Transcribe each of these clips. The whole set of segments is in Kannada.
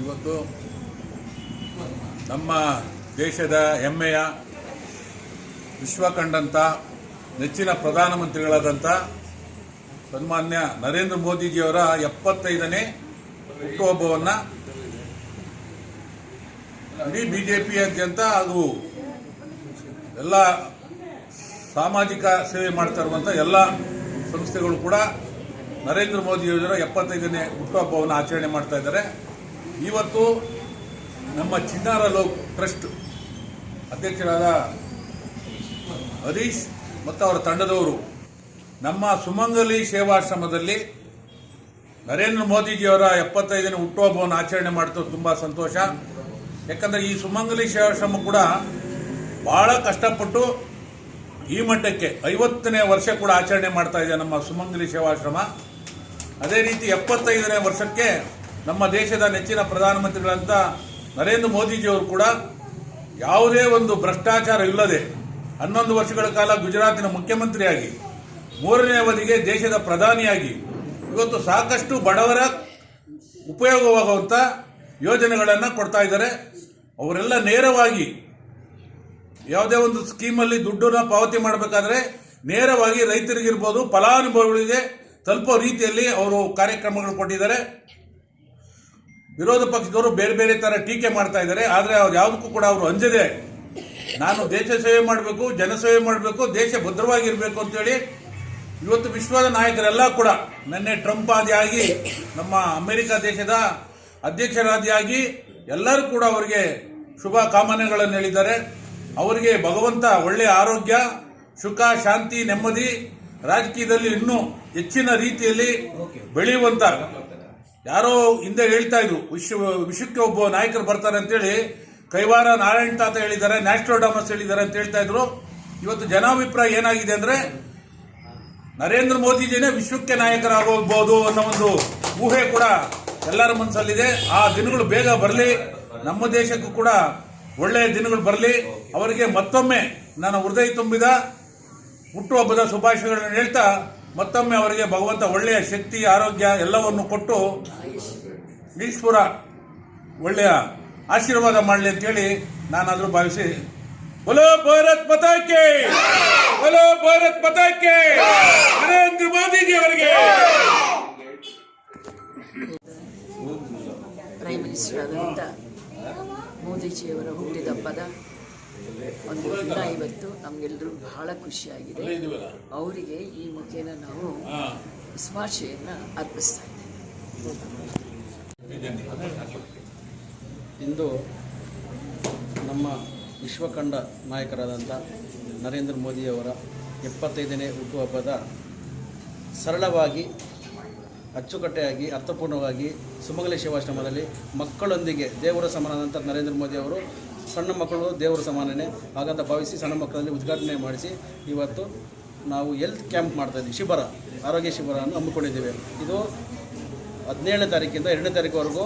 ಇವತ್ತು ನಮ್ಮ ದೇಶದ ಹೆಮ್ಮೆಯ ವಿಶ್ವಕಂಡಂಥ ನೆಚ್ಚಿನ ಪ್ರಧಾನಮಂತ್ರಿಗಳಾದಂಥ ಸನ್ಮಾನ್ಯ ನರೇಂದ್ರ ಮೋದಿಜಿಯವರ ಎಪ್ಪತ್ತೈದನೇ ಹುಟ್ಟುಹಬ್ಬವನ್ನು ಇಡೀ ಬಿ ಜೆ ಪಿಯಾದ್ಯಂತ ಅದು ಎಲ್ಲ ಸಾಮಾಜಿಕ ಸೇವೆ ಮಾಡ್ತಾ ಇರುವಂಥ ಎಲ್ಲ ಸಂಸ್ಥೆಗಳು ಕೂಡ ನರೇಂದ್ರ ಮೋದಿಯವರ ಎಪ್ಪತ್ತೈದನೇ ಹುಟ್ಟುಹಬ್ಬವನ್ನು ಆಚರಣೆ ಮಾಡ್ತಾ ಇದ್ದಾರೆ. ಇವತ್ತು ನಮ್ಮ ಚಿನ್ನಾರ ಲೋಕ್ ಟ್ರಸ್ಟ್ ಅಧ್ಯಕ್ಷರಾದ ಹರೀಶ್ ಮತ್ತು ಅವರ ತಂಡದವರು ನಮ್ಮ ಸುಮಂಗಲಿ ಸೇವಾಶ್ರಮದಲ್ಲಿ ನರೇಂದ್ರ ಮೋದಿಜಿಯವರ ಎಪ್ಪತ್ತೈದನೇ ಹುಟ್ಟುಹಬ್ಬವನ್ನು ಆಚರಣೆ ಮಾಡ್ತಾ ತುಂಬ ಸಂತೋಷ. ಯಾಕಂದರೆ ಈ ಸುಮಂಗಲಿ ಸೇವಾಶ್ರಮ ಕೂಡ ಬಹಳ ಕಷ್ಟಪಟ್ಟು ಈ ಮಟ್ಟಕ್ಕೆ ಐವತ್ತನೇ ವರ್ಷ ಕೂಡ ಆಚರಣೆ ಮಾಡ್ತಾ ಇದೆ ನಮ್ಮ ಸುಮಂಗಲಿ ಸೇವಾಶ್ರಮ. ಅದೇ ರೀತಿ ಎಪ್ಪತ್ತೈದನೇ ವರ್ಷಕ್ಕೆ ನಮ್ಮ ದೇಶದ ನೆಚ್ಚಿನ ಪ್ರಧಾನಮಂತ್ರಿಗಳಂತ ನರೇಂದ್ರ ಮೋದಿಜಿಯವರು ಕೂಡ ಯಾವುದೇ ಒಂದು ಭ್ರಷ್ಟಾಚಾರ ಇಲ್ಲದೆ ಹನ್ನೊಂದು ವರ್ಷಗಳ ಕಾಲ ಗುಜರಾತಿನ ಮುಖ್ಯಮಂತ್ರಿಯಾಗಿ ಮೂರನೇ ಅವಧಿಗೆ ದೇಶದ ಪ್ರಧಾನಿಯಾಗಿ. ಇವತ್ತು ಸಾಕಷ್ಟು ಬಡವರ ಉಪಯೋಗವಾಗುವಂಥ ಯೋಜನೆಗಳನ್ನು ಕೊಡ್ತಾ ಇದ್ದಾರೆ. ಅವರೆಲ್ಲ ನೇರವಾಗಿ ಯಾವುದೇ ಒಂದು ಸ್ಕೀಮಲ್ಲಿ ದುಡ್ಡನ್ನ ಪಾವತಿ ಮಾಡಬೇಕಾದ್ರೆ ನೇರವಾಗಿ ರೈತರಿಗಿರ್ಬೋದು, ಫಲಾನುಭವಿಗಳಿಗೆ ತಲುಪೋ ರೀತಿಯಲ್ಲಿ ಅವರು ಕಾರ್ಯಕ್ರಮಗಳು ಕೊಟ್ಟಿದ್ದಾರೆ. ವಿರೋಧ ಪಕ್ಷದವರು ಬೇರೆ ಬೇರೆ ಥರ ಟೀಕೆ ಮಾಡ್ತಾ ಇದ್ದಾರೆ. ಆದರೆ ಅವ್ರು ಯಾವುದಕ್ಕೂ ಕೂಡ ಅವರು ಅಂಜದೆ. ನಾನು ದೇಶ ಸೇವೆ ಮಾಡಬೇಕು ಜನಸೇವೆ ಮಾಡಬೇಕು, ದೇಶ ಭದ್ರವಾಗಿರಬೇಕು ಅಂತೇಳಿ ಇವತ್ತು ವಿಶ್ವದ ನಾಯಕರೆಲ್ಲ ಕೂಡ ನಿನ್ನೆ ಟ್ರಂಪ್ ಆದಿಯಾಗಿ ನಮ್ಮ ಅಮೆರಿಕ ದೇಶದ ಅಧ್ಯಕ್ಷರಾದಿಯಾಗಿ ಎಲ್ಲರೂ ಕೂಡ ಅವರಿಗೆ ಶುಭ ಕಾಮನೆಗಳನ್ನು ಹೇಳಿದ್ದಾರೆ. ಅವರಿಗೆ ಭಗವಂತ ಒಳ್ಳೆಯ ಆರೋಗ್ಯ, ಸುಖ, ಶಾಂತಿ, ನೆಮ್ಮದಿ, ರಾಜಕೀಯದಲ್ಲಿ ಇನ್ನೂ ಹೆಚ್ಚಿನ ರೀತಿಯಲ್ಲಿ ಬೆಳೆಯುವಂತ ಯಾರೋ ಹಿಂದೆ ಹೇಳ್ತಾ ಇದ್ರು, ವಿಶ್ವ, ವಿಶ್ವಕ್ಕೆ ಒಬ್ಬ ನಾಯಕರು ಬರ್ತಾರೆ ಅಂತೇಳಿ ಕೈವಾರ ನಾರಾಯಣ್ ತಾತ ಹೇಳಿದ್ದಾರೆ ಡಾಮಸ್ ಹೇಳಿದ್ದಾರೆ ಅಂತ ಹೇಳ್ತಾ ಇದ್ರು. ಇವತ್ತು ಜನಾಭಿಪ್ರಾಯ ಏನಾಗಿದೆ ಅಂದ್ರೆ ನರೇಂದ್ರ ಮೋದಿಜಿನೇ ವಿಶ್ವಕ್ಕೆ ನಾಯಕರಾಗಬಹುದು ಅನ್ನೋ ಒಂದು ಊಹೆ ಕೂಡ ಎಲ್ಲರ ಮನಸ್ಸಲ್ಲಿದೆ. ಆ ದಿನಗಳು ಬೇಗ ಬರಲಿ. ನಮ್ಮ ದೇಶಕ್ಕೂ ಕೂಡ ಒಳ್ಳೆಯ ದಿನಗಳು ಬರಲಿ. ಅವರಿಗೆ ಮತ್ತೊಮ್ಮೆ ನನ್ನ ಹೃದಯ ತುಂಬಿದ ಹುಟ್ಟುಹಬ್ಬದ ಶುಭಾಶಯಗಳನ್ನು ಹೇಳ್ತಾ ಮತ್ತೊಮ್ಮೆ ಅವರಿಗೆ ಭಗವಂತ ಒಳ್ಳೆಯ ಶಕ್ತಿ, ಆರೋಗ್ಯ ಎಲ್ಲವನ್ನು ಕೊಟ್ಟು ಈಶ್ವರ ಒಳ್ಳೆಯ ಆಶೀರ್ವಾದ ಮಾಡಲಿ ಅಂತೇಳಿ ನಾನಾದರೂ ಭಾವಿಸಿ. ಬಲೋ ಭಾರತ್ ಪತಾಕೆ ಬಲೋ ಭಾರತ್ ಪತಾಕೆ! ನರೇಂದ್ರ ಮೋದಿಜಿ ಅವರಿಗೆ! ಪ್ರೈಮ್ ಮಿನಿಸ್ಟರ್ ಆದಂಥ ಮೋದಿಜಿಯವರ ಪದ ಒಂದು ದಿನ ಇವತ್ತು ನಮಗೆಲ್ಲರೂ ಬಹಳ ಖುಷಿಯಾಗಿದೆ. ಅವರಿಗೆ ಈ ಮುಖೇನ ನಾವು ಸ್ಮಾಶೆಯನ್ನ ಅರ್ಪಿಸ್ತಾ ಇದ್ದೇವೆ. ಇಂದು ನಮ್ಮ ವಿಶ್ವಕಂಡ ನಾಯಕರಾದಂಥ ನರೇಂದ್ರ ಮೋದಿಯವರ ಎಪ್ಪತ್ತೈದನೇ ಹುಟ್ಟುಹಬ್ಬದ ಸರಳವಾಗಿ, ಅಚ್ಚುಕಟ್ಟಾಗಿ, ಅರ್ಥಪೂರ್ಣವಾಗಿ ಸುಮಂಗಲಿ ಶಿವಾಶ್ರಮದಲ್ಲಿ ಮಕ್ಕಳೊಂದಿಗೆ ದೇವರ ಸಮಾನದಂಥ ನರೇಂದ್ರ ಮೋದಿ ಅವರು ಸಣ್ಣ ಮಕ್ಕಳು ದೇವರ ಸಮಾನನೇ ಹಾಗಂತ ಭಾವಿಸಿ ಸಣ್ಣ ಮಕ್ಕಳಲ್ಲಿ ಉದ್ಘಾಟನೆ ಮಾಡಿಸಿ ಇವತ್ತು ನಾವು ಹೆಲ್ತ್ ಕ್ಯಾಂಪ್ ಮಾಡ್ತಾಯಿದ್ದೀವಿ ಶಿಬಿರ, ಆರೋಗ್ಯ ಶಿಬಿರವನ್ನು ಹಮ್ಮಿಕೊಂಡಿದ್ದೇವೆ. ಇದು ಹದಿನೇಳನೇ ತಾರೀಕಿಂದ ಎರಡನೇ ತಾರೀಕುವರೆಗೂ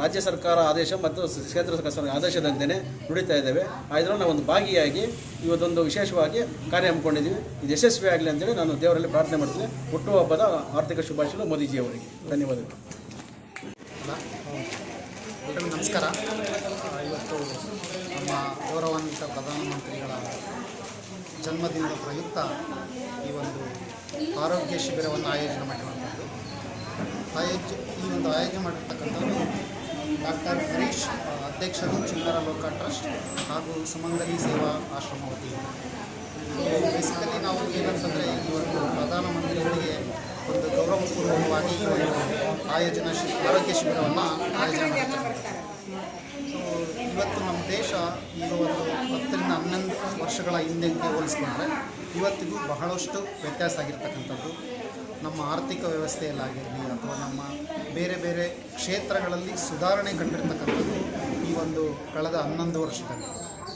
ರಾಜ್ಯ ಸರ್ಕಾರ ಆದೇಶ ಮತ್ತು ಕೇಂದ್ರ ಸರ್ಕಾರ ಆದೇಶದಂತೆಯೇ ನುಡಿತಾ ಇದ್ದೇವೆ. ಆದರೂ ನಾವು ಒಂದು ಭಾಗಿಯಾಗಿ ಇವತ್ತೊಂದು ವಿಶೇಷವಾಗಿ ಕಾರ್ಯ ಹಮ್ಮಿಕೊಂಡಿದ್ದೀವಿ. ಇದು ಯಶಸ್ವಿ ಆಗಲಿ ಅಂತೇಳಿ ನಾನು ದೇವರಲ್ಲಿ ಪ್ರಾರ್ಥನೆ ಮಾಡ್ತೀನಿ. ಹುಟ್ಟುಹಬ್ಬದ ಆರ್ಥಿಕ ಶುಭಾಶಯಗಳು ಮೋದಿಜಿ ಅವರಿಗೆ. ಧನ್ಯವಾದಗಳು. ನಮಸ್ಕಾರ. ಇವತ್ತು ನಮ್ಮ ಗೌರವಾನ್ವಿತ ಪ್ರಧಾನಮಂತ್ರಿಗಳ ಜನ್ಮದಿನದ ಪ್ರಯುಕ್ತ ಈ ಒಂದು ಆರೋಗ್ಯ ಶಿಬಿರವನ್ನು ಆಯೋಜನೆ ಮಾಡಿರುವಂಥದ್ದು ಆಯೋಜ ಈ ಒಂದು ಆಯೋಜನೆ ಮಾಡಿರ್ತಕ್ಕಂಥದ್ದು ಡಾಕ್ಟರ್ ಹರೀಶ್, ಅಧ್ಯಕ್ಷರು ಚಿಲ್ಲರ ಲೋಕ ಟ್ರಸ್ಟ್ ಹಾಗೂ ಸುಮಂಗಲಿ ಸೇವಾ ಆಶ್ರಮ ವತಿಯಿಂದ. ಬೇಸಿಕಲಿ ನಾವು ಏನಂತಂದರೆ ಈ ಒಂದು ಪ್ರಧಾನಮಂತ್ರಿಗಳಿಗೆ ಒಂದು ಗೌರವಪೂರ್ವಕವಾಗಿ ಈ ಒಂದು ಆಯೋಜನಾ ಶಿ, ಆರೋಗ್ಯ ಶಿಬಿರವನ್ನು ಆಯೋಜನೆ ಇವತ್ತು ನಮ್ಮ ದೇಶ ಈಗ ಒಂದು ಹತ್ತರಿಂದ ಹನ್ನೊಂದು ವರ್ಷಗಳ ಹಿಂದೆ ಹೋಲಿಸ್ಕೊಂಡ್ರೆ ಇವತ್ತಿಗೂ ಬಹಳಷ್ಟು ವ್ಯತ್ಯಾಸ ಆಗಿರ್ತಕ್ಕಂಥದ್ದು. ನಮ್ಮ ಆರ್ಥಿಕ ವ್ಯವಸ್ಥೆಯಲ್ಲಾಗಿರಲಿ ಅಥವಾ ನಮ್ಮ ಬೇರೆ ಬೇರೆ ಕ್ಷೇತ್ರಗಳಲ್ಲಿ ಸುಧಾರಣೆ ಕಂಡಿರ್ತಕ್ಕಂಥದ್ದು ಈ ಒಂದು ಕಳೆದ ಹನ್ನೊಂದು ವರ್ಷದಲ್ಲಿ.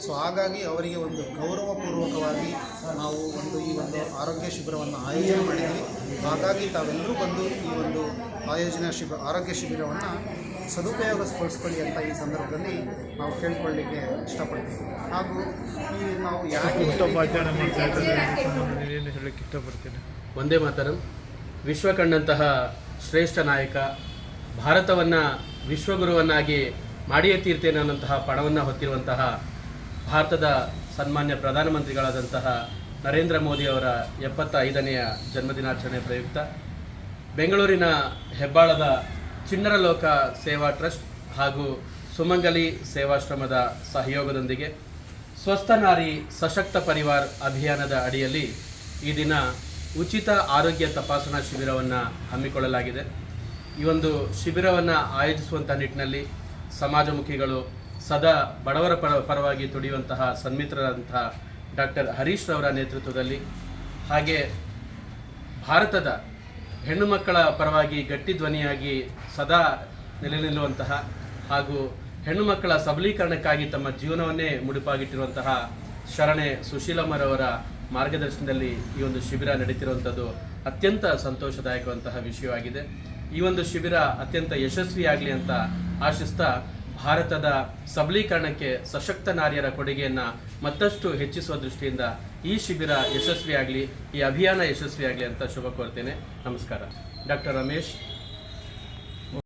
ಸೊ ಹಾಗಾಗಿ ಅವರಿಗೆ ಒಂದು ಗೌರವಪೂರ್ವಕವಾಗಿ ನಾವು ಒಂದು ಈ ಒಂದು ಆರೋಗ್ಯ ಶಿಬಿರವನ್ನು ಆಯೋಜನೆ ಮಾಡಿದ್ವಿ. ಹಾಗಾಗಿ ತಾವೆಲ್ಲರೂ ಬಂದು ಈ ಒಂದು ಆಯೋಜನಾ ಶಿಬಿರ ಆರೋಗ್ಯ ಶಿಬಿರವನ್ನು ಸದುಪಯೋಗಪಡಿಸ್ಕೊಳ್ಳಿ ಅಂತ ಈ ಸಂದರ್ಭದಲ್ಲಿ ನಾವು ಕೇಳ್ಕೊಳ್ಳಿಕ್ಕೆ ಇಷ್ಟಪಡ್ತೀವಿ. ಹಾಗೂ ಈ ನಾವು ಯಾಕೆ ಒಂದೇ ಮಾತರಂ. ವಿಶ್ವ ಕಂಡಂತಹ ಶ್ರೇಷ್ಠ ನಾಯಕ, ಭಾರತವನ್ನು ವಿಶ್ವಗುರುವನ್ನಾಗಿ ಮಾಡಿಯೇ ತೀರ್ತೇನೆ ಅನ್ನೋಂತಹ ಪಣವನ್ನು ಹೊತ್ತಿರುವಂತಹ ಭಾರತದ ಸನ್ಮಾನ್ಯ ಪ್ರಧಾನಮಂತ್ರಿಗಳಾದಂತಹ ನರೇಂದ್ರ ಮೋದಿ ಅವರ ಎಪ್ಪತ್ತ ಐದನೆಯ ಜನ್ಮದಿನಾಚರಣೆ ಪ್ರಯುಕ್ತ. ಬೆಂಗಳೂರಿನ ಹೆಬ್ಬಾಳದ ಚಿನ್ನರ ಲೋಕ ಸೇವಾ ಟ್ರಸ್ಟ್ ಹಾಗೂ ಸುಮಂಗಲಿ ಸೇವಾಶ್ರಮದ ಸಹಯೋಗದೊಂದಿಗೆ ಸ್ವಸ್ಥ ನಾರಿ ಸಶಕ್ತ ಪರಿವಾರ್ ಅಭಿಯಾನದ ಅಡಿಯಲ್ಲಿ ಈ ದಿನ ಉಚಿತ ಆರೋಗ್ಯ ತಪಾಸಣಾ ಶಿಬಿರವನ್ನು ಹಮ್ಮಿಕೊಳ್ಳಲಾಗಿದೆ. ಈ ಒಂದು ಶಿಬಿರವನ್ನು ಆಯೋಜಿಸುವಂಥ ನಿಟ್ಟಿನಲ್ಲಿ ಸಮಾಜಮುಖಿಗಳು ಸದಾ ಬಡವರ ಪರ, ಪರವಾಗಿ ತುಡಿಯುವಂತಹ ಸನ್ಮಿತ್ರರಂತಹ ಡಾಕ್ಟರ್ ಹರೀಶ್ ರವರ ನೇತೃತ್ವದಲ್ಲಿ ಹಾಗೆ ಭಾರತದ ಹೆಣ್ಣು ಮಕ್ಕಳ ಪರವಾಗಿ ಗಟ್ಟಿ ಧ್ವನಿಯಾಗಿ ಸದಾ ನೆಲೆ ನಿಲ್ಲುವಂತಹ ಹಾಗೂ ಹೆಣ್ಣು ಮಕ್ಕಳ ಸಬಲೀಕರಣಕ್ಕಾಗಿ ತಮ್ಮ ಜೀವನವನ್ನೇ ಮುಡಿಪಾಗಿಟ್ಟಿರುವಂತಹ ಶರಣೆ ಸುಶೀಲಮ್ಮರವರ ಮಾರ್ಗದರ್ಶನದಲ್ಲಿ ಈ ಒಂದು ಶಿಬಿರ ನಡೀತಿರುವಂಥದ್ದು ಅತ್ಯಂತ ಸಂತೋಷದಾಯಕವಂತಹ ವಿಷಯವಾಗಿದೆ. ಈ ಒಂದು ಶಿಬಿರ ಅತ್ಯಂತ ಯಶಸ್ವಿಯಾಗಲಿ ಅಂತ ಆಶಿಸ್ತಾ ಭಾರತದ ಸಬಲೀಕರಣಕ್ಕೆ ಸಶಕ್ತ ನಾರಿಯರ ಕೊಡುಗೆಯನ್ನು ಮತ್ತಷ್ಟು ಹೆಚ್ಚಿಸುವ ದೃಷ್ಟಿಯಿಂದ ಈ ಶಿಬಿರ ಯಶಸ್ವಿಯಾಗಲಿ, ಈ ಅಭಿಯಾನ ಯಶಸ್ವಿಯಾಗಲಿ ಅಂತ ಶುಭ ಕೋರ್ತೇನೆ. ನಮಸ್ಕಾರ. ಡಾಕ್ಟರ್ ರಮೇಶ್